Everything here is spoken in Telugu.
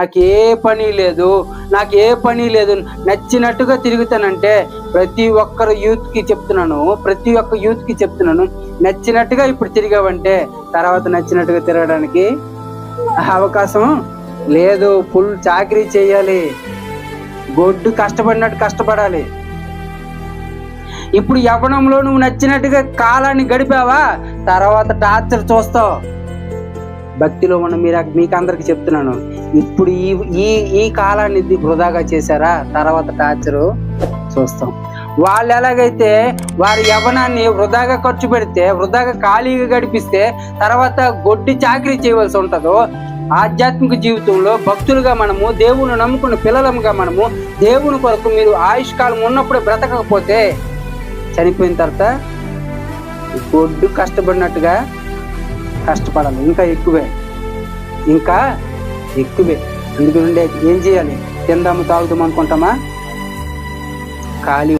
నాకు ఏ పని లేదు నాకు ఏ పని లేదు. నచ్చినట్టుగా తిరుగుతానంటే ప్రతి ఒక్కరు యూత్కి చెప్తున్నాను ప్రతి ఒక్క యూత్కి చెప్తున్నాను. నచ్చినట్టుగా ఇప్పుడు తిరిగావంటే తర్వాత నచ్చినట్టుగా తిరగడానికి అవకాశం లేదు. ఫుల్ చాకరీ చేయాలి. గొడ్డు కష్టపడినట్టు కష్టపడాలి. ఇప్పుడు యవ్వనంలో నువ్వు నచ్చినట్టుగా కాలాన్ని గడిపావా? తర్వాత టార్చర్ చూస్తావు. భక్తిలో ఉన్న మీరు మీకు అందరికి చెప్తున్నాను. ఇప్పుడు ఈ ఈ ఈ కాలాన్ని వృధాగా చేశారా? తర్వాత టార్చరు చూస్తాం. వాళ్ళు ఎలాగైతే వారి యవనాన్ని వృధాగా ఖర్చు పెడితే వృధాగా ఖాళీగా గడిపిస్తే తర్వాత గొడ్డి చాకరీ చేయవలసి ఉంటుందో ఆధ్యాత్మిక జీవితంలో భక్తులుగా మనము దేవుని నమ్ముకున్న పిల్లలముగా మనము దేవుని కొరకు మీరు ఆయుష్కాలం ఉన్నప్పుడే బ్రతకకపోతే చనిపోయిన తర్వాత గొడ్డు కష్టపడినట్టుగా కష్టపడాలి ఇంకా ఎక్కువే. ఇంకా ఎక్కువే. అందుకని ఏం చేయాలి? తిందాము తాగుదాం అనుకుంటామా? ఖాళీ